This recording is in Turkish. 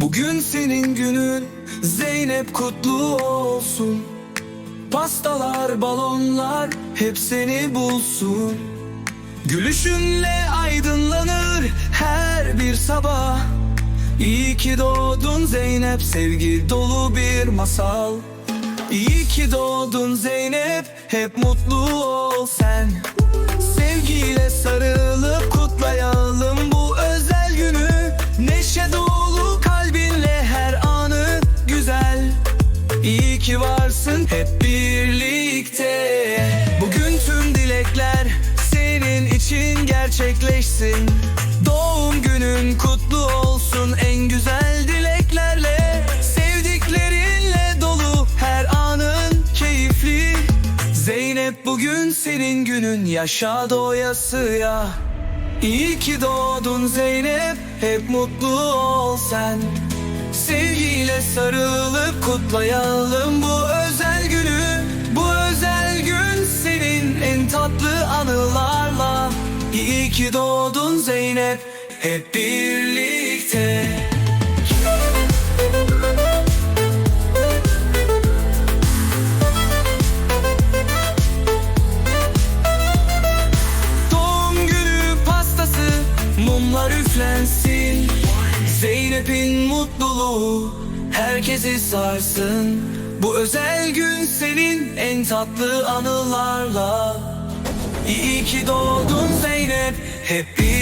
Bugün senin günün Zeynep kutlu olsun. Pastalar, balonlar hep seni bulsun. Gülüşünle aydınlanır her bir sabah. İyi ki doğdun Zeynep sevgi dolu bir masal. İyi ki doğdun Zeynep hep mutlu ol gerçekleşsin Doğum günün kutlu olsun. En güzel dileklerle Sevdiklerinle dolu her anın keyifli. Zeynep bugün senin günün yaşa doyasıya İyi ki doğdun Zeynep hep mutlu ol sen. Sevgiyle sarılıp kutlayalım bu özel günü. Bu özel gün senin en tatlı anılarla İyi ki doğdun Zeynep hep birlikte. Doğum günü pastası mumlar üflensin. Zeynep'in mutluluğu herkesi sarsın. Bu özel gün senin en tatlı anılarla. İyi ki doğdun Happy.